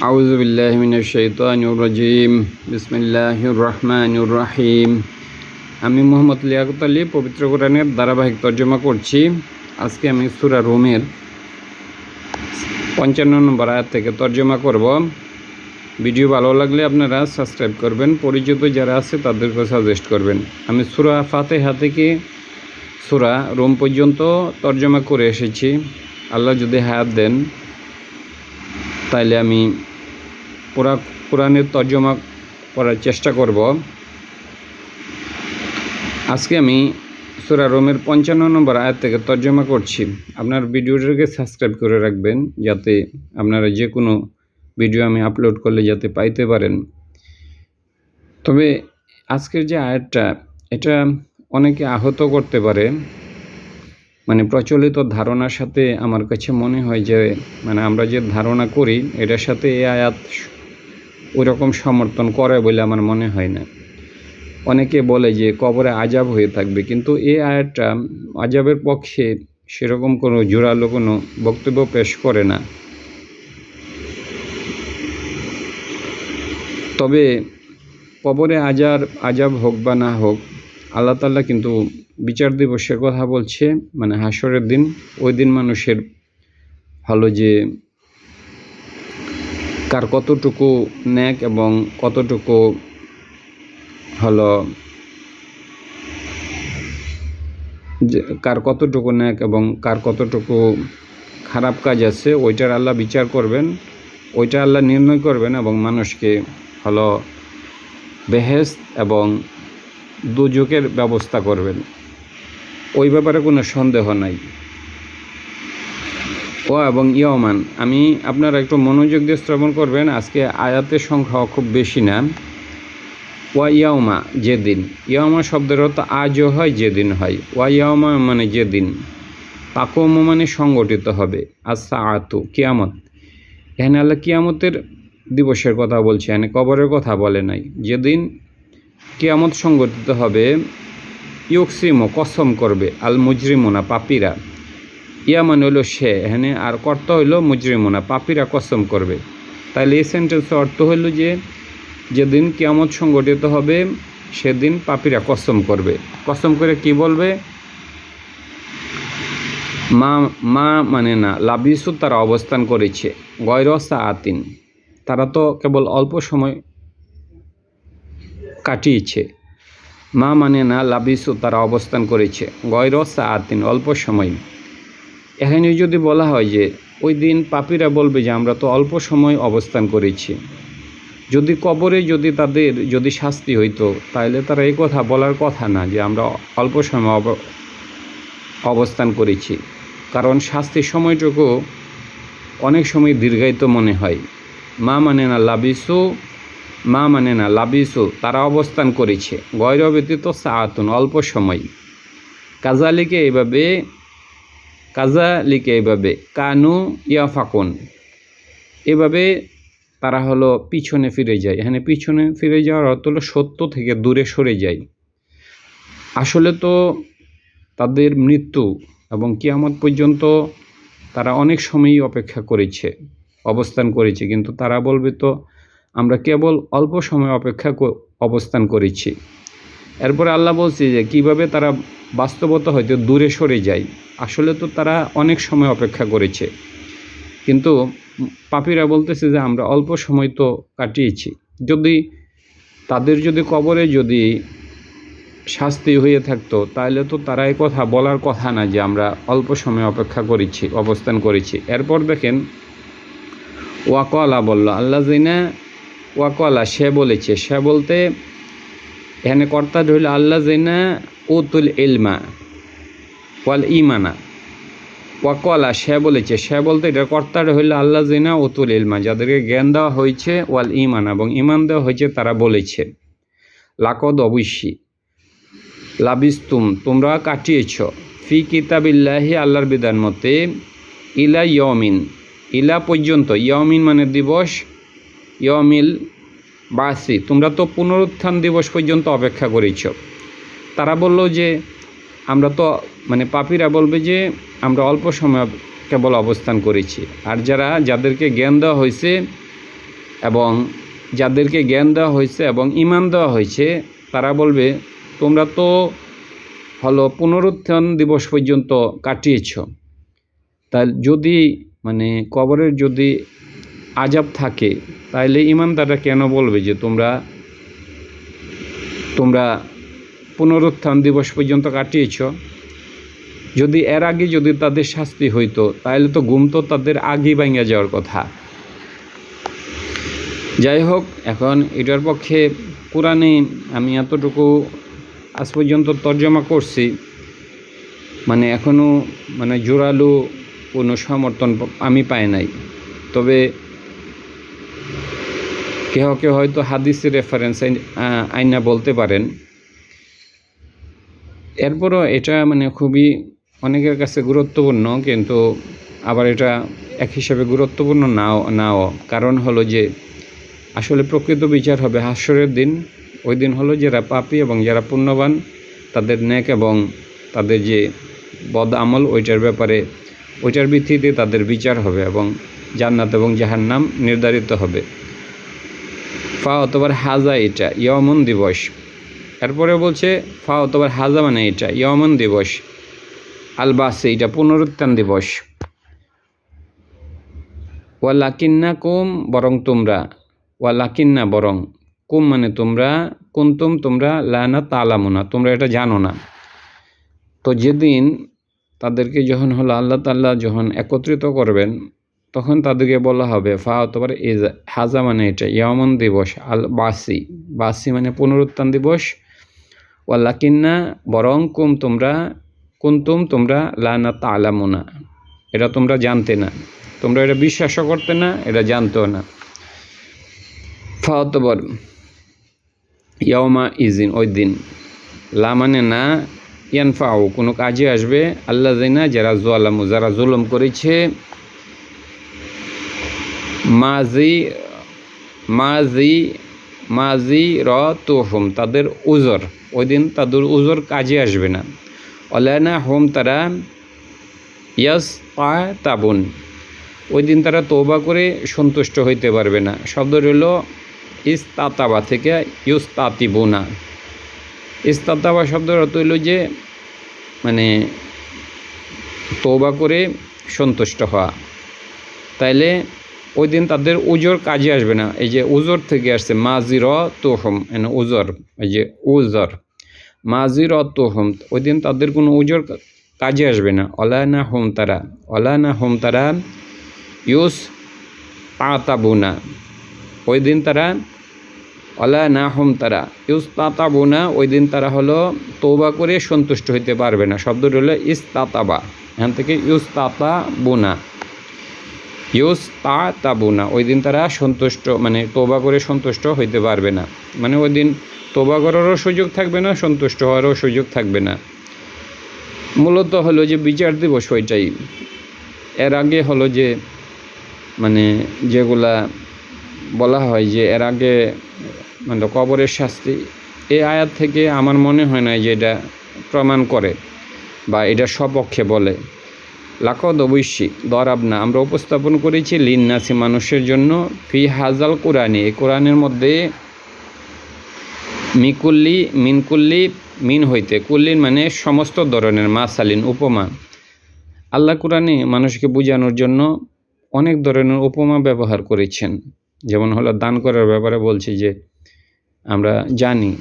أعوذ بالله من الشيطان الرجيم بسم الله الرحمن الرحيم আমি মোহাম্মদ লিয়াকত আলী পবিত্র কোরআনের ধারাবাহিক তর্জমা করছি আজকে আমি সুরা রোমের পঞ্চান্ন নম্বর আয়াত থেকে তর্জমা করব ভিডিও ভালো লাগলে আপনারা সাবস্ক্রাইব করবেন পরিচিত যারা আছে তাদেরকে সাজেস্ট করবেন আমি সুরা ফাতেহা থেকে সুরা রোম পর্যন্ত তর্জমা করে এসেছি আল্লাহ যদি হায়াত দেন তাইলে আমি পুরা কোরআনের তর্জমা করার চেষ্টা করব। আজকে আমি সুরা রোমের পঞ্চান্ন নম্বর আয়াত থেকে তর্জমা করছি। আপনার ভিডিওটাকে সাবস্ক্রাইব করে রাখবেন যাতে আপনারা যে কোনো ভিডিও আমি আপলোড করলে যাতে পাইতে পারেন। তবে আজকের যে আয়াতটা, এটা অনেকে আহত করতে পারে। মানে প্রচলিত ধারণার সাথে আমার কাছে মনে হয় যে মানে আমরা যে ধারণা করি, এটার সাথে এই আয়াত ওই রকম সমর্থন করে বলে আমার মনে হয় না। অনেকে বলে যে কবরে আজাব হয়ে থাকবে, কিন্তু এই আয়াতটা আজাবের পক্ষে সেরকম কোনো জোরালো কোনো বক্তব্য পেশ করে না। তবে কবরে আজার, আজাব হোক বা না হোক, আল্লাহ তাল্লাহ কিন্তু বিচার দিবসের কথা বলছে মানে হাসরের দিন, ওই দিন মানুষের ভালো যে কার কতটুকু ন্যাক এবং কতটুকু হলো কার কতটুকু ন্যাক এবং কার কতটুকু খারাপ কাজ আছে, ওইটার আল্লাহ বিচার করবেন, ওইটা আল্লাহ নির্ণয় করবেন এবং মানুষকে হলো বেহেস্ত এবং দুযোগের ব্যবস্থা করবেন। ওই ব্যাপারে কোনো সন্দেহ নাই। ও এবং ইয়মান, আমি আপনারা একটু মনোযোগ দিয়ে শ্রবণ করবেন, আজকে আয়াতের সংখ্যা খুব বেশি না। ওয়া ইয়াওমা যেদিন। ইয়াওমা শব্দের অর্থ আজও হয়, যেদিন হয়। ওয়া ইয়াওমা মানে যেদিন। পাকম মানে সংগঠিত হবে আচ্ছা আতু কিয়ামত। এখানে আল্লাহ কিয়ামতের দিবসের কথা বলছে, এখানে কবরের কথা বলে নাই। যেদিন কিয়ামত সংগঠিত হবে, ইউকসিমো, কসম করবে আল মুজরিমোনা পাপিরা। ইয়া মানে হইল সে এখানে আর কর্তা হইল মুজরিমোনা, পাপিরা কসম করবে। তাহলে এই সেন্টেন্সের অর্থ হইল যে, যেদিন কিয়ামত সংগঠিত হবে, সেদিন পাপিরা কসম করবে। কসম করে কি বলবে? মা মা মানে না, লাবিসু তারা অবস্থান করেছে গয়রসা আতিন। তারা তো কেবল অল্প সময় কাটিয়েছে। মা মানে না, লাবিসু তারা অবস্থান করেছে গয়রসা আতিন, অল্প সময়। এখানে যদি বলা হয় যে ওই দিন পাপীরা বলবে যে আমরা তো অল্প সময় অবস্থান করেছি। যদি কবরে যদি তাদের যদি শাস্তি হইতো তাহলে তারা এই কথা বলার কথা না যে আমরা অল্প সময় অব- অবস্থান করেছি। কারণ শাস্তির সময়টুকু অনেক সময় দীর্ঘায়িত মনে হয়। মা মানে না লাবিসু, মা মানে না লাবিসু, তারা অবস্থান করেছে। গৈর ব্যতীত সাহাতুন অল্প সময়। কাজালিকে এইভাবে কাজালিকে এভাবে কানু ইয়া ইয়াফাকুন। এভাবে তারা হলো পিছনে ফিরে যায়। এখানে পিছনে ফিরে যাওয়ার অর্থ হলো সত্য থেকে দূরে সরে যায়। আসলে তো তাদের মৃত্যু এবং কিয়ামত পর্যন্ত তারা অনেক সময়ই অপেক্ষা করেছে, অবস্থান করেছে। কিন্তু তারা বলবে তো, আমরা কেবল অল্প সময় অপেক্ষা অবস্থান করেছি। এরপরে আল্লাহ বলছে যে কীভাবে তারা বাস্তবতা হয়তো দূরে সরে যায়। আসলে তো তারা অনেক সময় অপেক্ষা করেছে। কিন্তু পাপিরা বলতেছে যে আমরা অল্প সময় তো কাটিয়েছি। যদি তাদের যদি কবরে যদি শাস্তি হয়ে থাকতো, তাহলে তো তারা এই কথা বলার কথা না যে আমরা অল্প সময় অপেক্ষা করেছি, অবস্থান করেছি। এরপর দেখেন, ওয়াকলা বলল আল্লাহ জিনা ওয়াকলা, সে বলেছে। সে বলতে, এখানে কর্তা হইল আল্লাহ জিনা উতুল ইলমা ওয়াল ইমানা ওয়াকলা, সে বলেছে, সে বলতে এটা কর্তাটা হইল আল্লাহ জিনা উতুল ইলমা, যাদেরকে জ্ঞান দেওয়া হয়েছে, ওয়াল ইমানা এবং ইমান দেওয়া হয়েছে তারা বলেছে, লাকদ অবশ্যই লাবিস্তুম, তোমরা কাটিয়েছ, ফি কিতাবিল্লাহি আল্লাহর বিধান মতে, ইলা ইয়মিন ইলা পর্যন্ত ইয়মিন মানে দিবস ইয়মিল বাসি, তোমরা তো পুনরুত্থান দিবস পর্যন্ত অপেক্ষা করেছ। তারা বলল যে, আমরা তো মানে পাপিরা বলবে যে, আমরা অল্প সময় কেবল অবস্থান করেছি। আর যারা, যাদেরকে জ্ঞান দেওয়া হয়েছে এবং যাদেরকে জ্ঞান দেওয়া হয়েছে এবং ইমান দেওয়া হয়েছে, তারা বলবে, তোমরা তো হলো পুনরুত্থান দিবস পর্যন্ত কাটিয়েছ। তা যদি মানে কবরের যদি আজাব থাকে তাহলে ইমানদাররা কেন বলবে যে, তোমরা তোমরা পুনরুত্থান দিবস পর্যন্ত কাটিয়েছ। যদি এর আগে যদি তাদের শাস্তি হইতো তাহলে তো ঘুম তো তাদের আগেই ভাঙা যাওয়ার কথা। যাই হোক, এখন এটার পক্ষে কোরআনে আমি এতটুকু আজ পর্যন্ত তর্জমা করছি। মানে এখনও মানে জোরালো কোনো সমর্থন আমি পাই নাই। তবে কেহ কেউ হয়তো হাদিসের রেফারেন্স আইনা বলতে পারেন। এরপরও এটা মানে খুবই অনেকের কাছে গুরুত্বপূর্ণ, কিন্তু আবার এটা এক হিসাবে গুরুত্বপূর্ণ নাও নাও। কারণ হলো যে আসলে প্রকৃত বিচার হবে হাস্যরের দিন। ওই দিন হলো যারা পাপী এবং যারা পুণ্যবান, তাদের নেক এবং তাদের যে বদ আমল, ওইটার ব্যাপারে, ওইটার ভিত্তিতে তাদের বিচার হবে এবং জান্নাত এবং যাহার নাম নির্ধারিত হবে। ফা অতবার হাজা এটা ইয়মন দিবস। এরপরে বলছে ফা অতবার হাজা মানে এটা, ইয়মন দিবস। আল বাসে, এটা পুনরুত্থান দিবস। ওয়া লাকিন্না কুম, বরং তোমরা। ওয়া লাকিন্না বরং। কুম মানে তোমরা, কুন্তুম তোমরা লানা তালামুনা, তোমরা এটা জানো না। তো যেদিন তাদেরকে যখন হলো আল্লাহ তাল্লাহ যখন একত্রিত করবেন, তখন তাদেরকে বলা হবে ফা অতবার হাজা মানে এটা, ইয়ামন দিবস, আল বাসি। বাসি মানে পুনরুত্থান দিবস ওয়াল্লাকিন্না বরং কুম তোমরা, কুন্তুম তোমরা লানা তালামুনা এটা তোমরা জানতে না। তোমরা এটা বিশ্বাসও করতে না, এটা জানতেও না। ফা অতবর ইয়মা ইজিন ওই দিন। লা মানে না ইয়ানফাও কোনো কাজে আসবে আল্লাহ জানা যারা জোয়ালামু যারা জুলম করেছে। মাজি মাজি মাজি র তোহম তাদের উজর। ওই দিন তাদের উজর কাজে আসবে না। অলানা হোম, তারা ইয়াস পা তাবুন ওই দিন তারা তৌবা করে সন্তুষ্ট হইতে পারবে না। শব্দ রইল ইস্তাতাবা থেকে ইউস্তাতিবুনা। ইস্তাতাবা শব্দের অর্থ হইল যে মানে তৌবা করে সন্তুষ্ট হওয়া। তাইলে ওই দিন তাদের উজোর কাজে আসবে না। এই যে উজোর থেকে আসছে মাজির তোহম এন উজর, এই যে উজর মাজির তোহম ওই দিন তাদের কোনো উজোর কাজে আসবে না। অলানা হোম তারা অলানা হোম তারা ইউস পাতাবুনা ওই দিন তারা অলা না হোম তারা ইউস তাতাবুনা, ওই দিন তারা হলো তৌবা করে সন্তুষ্ট হইতে পারবে না। শব্দটি হলো ইস তাতাবা, এখান থেকে ইউস তাতা বোনা ইউস তা তাবুনা ওই দিন তারা সন্তুষ্ট মানে তোবা করে সন্তুষ্ট হইতে পারবে না। মানে ওই দিন তোবা করারও সুযোগ থাকবে না, সন্তুষ্ট হওয়ারও সুযোগ থাকবে না। মূলত হলো যে বিচার দিবস ওইটাই। এর আগে হলো যে মানে যেগুলা বলা হয় যে এর আগে মানে কবরের শাস্তি এই আয়াত থেকে আমার মনে হয় না যে এটা প্রমাণ করে বা এটা সপক্ষে বলে। লাকদ অবশ্যই দরাব না আমরা উপস্থাপন করেছি লিন্নাসি মানুষের জন্য ফি হাজাল কোরআনে। এই কোরআনের মধ্যে মিকুল্লি মিনকুল্লি মিন হইতে। কুল্লিন মানে সমস্ত ধরনের, মাসালিন, উপমা। আল্লাহ কোরআনে মানুষকে বোঝানোর জন্য অনেক ধরনের উপমা ব্যবহার করেছেন। যেমন হলো দান করার ব্যাপারে বলছি যে, আমরা জানি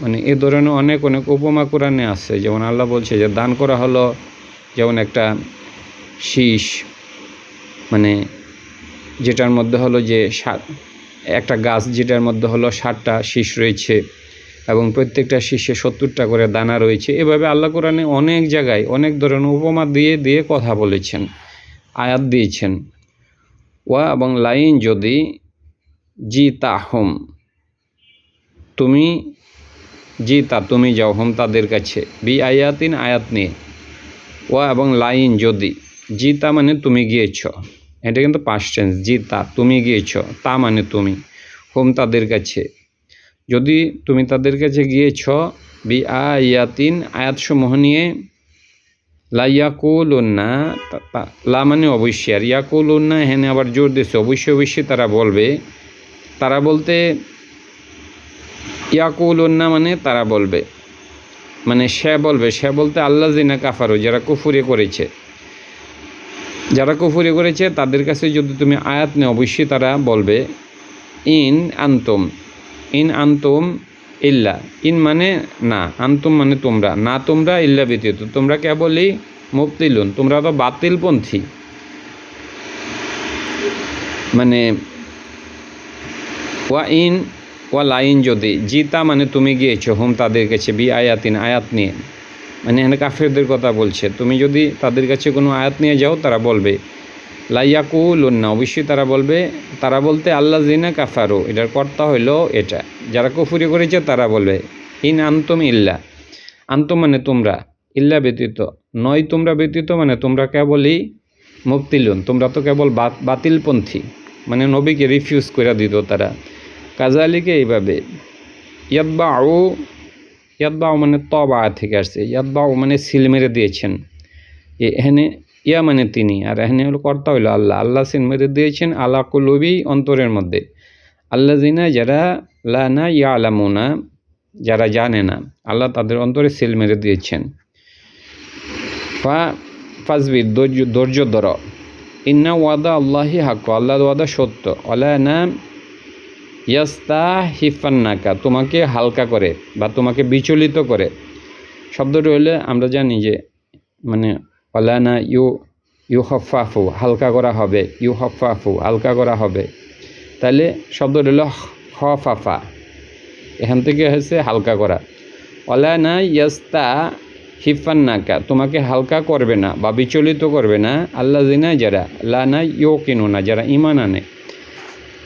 মানে এ ধরনের অনেক অনেক উপমা কোরআনে আছে। যেমন আল্লাহ বলছে যে, দান করা হলো যেমন একটা শীষ মানে যেটার মধ্যে হলো যে সাত, একটা গাছ যেটার মধ্যে হলো ষাটটা শীষ রয়েছে এবং প্রত্যেকটা শীষে সত্তরটা করে দানা রয়েছে। এভাবে আল্লাহ কোরআনে অনেক জায়গায় অনেক ধরনের উপমা দিয়ে দিয়ে কথা বলেছেন, আয়াত দিয়েছেন। ওয়া এবং লাইন যদি জি তা হোম তুমি জি তা তুমি যাও হোম তাদের কাছে। বি আয়াতিন আয়াত নিয়ে। ওয়া এবং লাইন যদি জিতা মানে তুমি গিয়েছ। এটা কিন্তু পাস্ট টেন্স জিতা, তুমি গিয়েছ, তা মানে তুমি, হোম তাদের কাছে। যদি তুমি তাদের কাছে গিয়েছ বি আয়াতিন আয়াতসমূহ নিয়ে, লা ইয়াকুলুন্না লা মানে অবশ্যই, আর ইয়াকুলুন্না এখানে আবার জোর দিচ্ছে অবশ্যই অবশ্যই তারা বলবে। তারা বলতে, ইয়াকুলুন্না মানে তারা বলবে। মানে সে বলবে, সে বলতে আল্লাহ জিনা কাফারু, যারা কুফুরি করেছে। যারা কুফুরি করেছে, তাদের কাছে যদি তুমি আয়াত নেও, অবশ্যই তারা বলবে, ইন আন্তম। ইন আন্তম ইল্লা। ইন মানে না, আন্তম মানে তোমরা। না তোমরা ইল্লা ব্যতীত। তোমরা কেবলই মুক্তিলুন তোমরা তো বাতিলপন্থী। মানে ওয়া ইন, ওয়া লাইন যদি, জিতা মানে তুমি গিয়েছো হোম তাদের কাছে, বি আয়াতিন, আয়াত নিয়ে। মানে এখানে কাফেরদের কথা বলছে। তুমি যদি তাদের কাছে কোনো আয়াত নিয়ে যাও, তারা বলবে লাইয়াকুলুন্না অবশ্যই তারা বলবে, তারা বলতে আল্লাহ জিনা কাফারো এটার কর্তা হইল এটা। যারা কুফুরি করেছে, তারা বলবে, ইন আন্তম ইল্লা আন্তম মানে তোমরা, ইল্লা ব্যতীত। নয় তোমরা ব্যতীত মানে তোমরা কেবলই মুক্তিলুন তোমরা তো কেবল বাতিলপন্থী। মানে নবীকে রিফিউজ করে দিত তারা। কাজালিকে এইভাবে ইয়াদবাউ ইয়াদবাউ মানে তবা থেকে আসছে। ইয়াদবাউ মানে সিল মেরে দিয়েছেন। এখানে ইয়া মানে তিনি, আর এখানে হলো কর্তা হইল আল্লাহ। আল্লাহ সিল মেরে দিয়েছেন আল্লাহ কুলুবি অন্তরের মধ্যে। আল্লাহ জিনা যারা লানা ইয়া আলামুনা যারা জানে না, আল্লাহ তাদের অন্তরে সিল মেরে দিয়েছেন। ফাজবির ধৈর্য ধৈর্য ধর। ইন্না ওয়াদা আল্লাহি হাক্ক, আল্লাহর ওয়াদা সত্য। অলা না ইয়াস্তা হিফান্নাকা তোমাকে হালকা করে বা তোমাকে বিচলিত করে। শব্দটি হলে আমরা জানি যে মানে অলানা ইউ ইউ হফাফু হালকা করা হবে ইউ হফাফু হালকা করা হবে। তাহলে শব্দটি হলো হফাফা। এখান থেকে হচ্ছে হালকা করা। অলানা ইয়াস্তা হিফান্নাকা তোমাকে হালকা করবে না বা বিচলিত করবে না। আল্লাহ জিনা যারা, লানা ইউ কিনু না যারা ইমান আনে।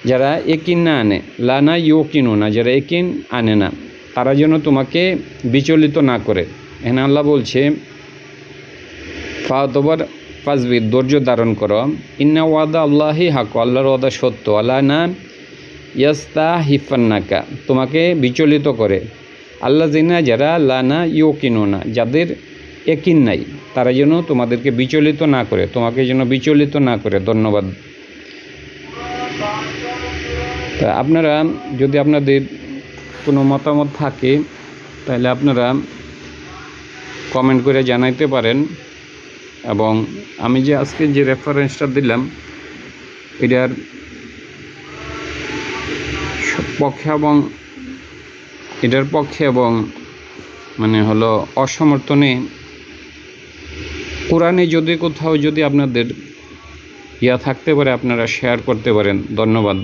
যারা একিন না আনে, লানা ইউ কিনু না, যারা একিন আনে না, তারা যেন তোমাকে বিচলিত না করে। এখানে আল্লাহ বলছে, ফাতবর ফাজবির ধৈর্য ধারণ করো। ইন্না ওয়াদা আল্লাহি হাক, আল্লাহর ওয়াদা সত্য। আল্লাহ না ইয়াস্তা হিফান্নাকা তোমাকে বিচলিত করে। আল্লাহ জিনা যারা লানা ইউ কিনো না, যাদের একিন নাই, তারা যেন তোমাদেরকে বিচলিত না করে, তোমাকে যেন বিচলিত না করে। ধন্যবাদ। তা আপনারা যদি আপনাদের কোনো মতামত থাকে, তাহলে আপনারা কমেন্ট করে জানাইতে পারেন। এবং আমি যে আজকে যে রেফারেন্সটা দিলাম, এটার পক্ষে এবং এটার পক্ষে এবং মানে হলো অসমর্থনে কোরআনে যদি কোথাও যদি আপনাদের ইয়া থাকতে পারে, আপনারা শেয়ার করতে পারেন। ধন্যবাদ।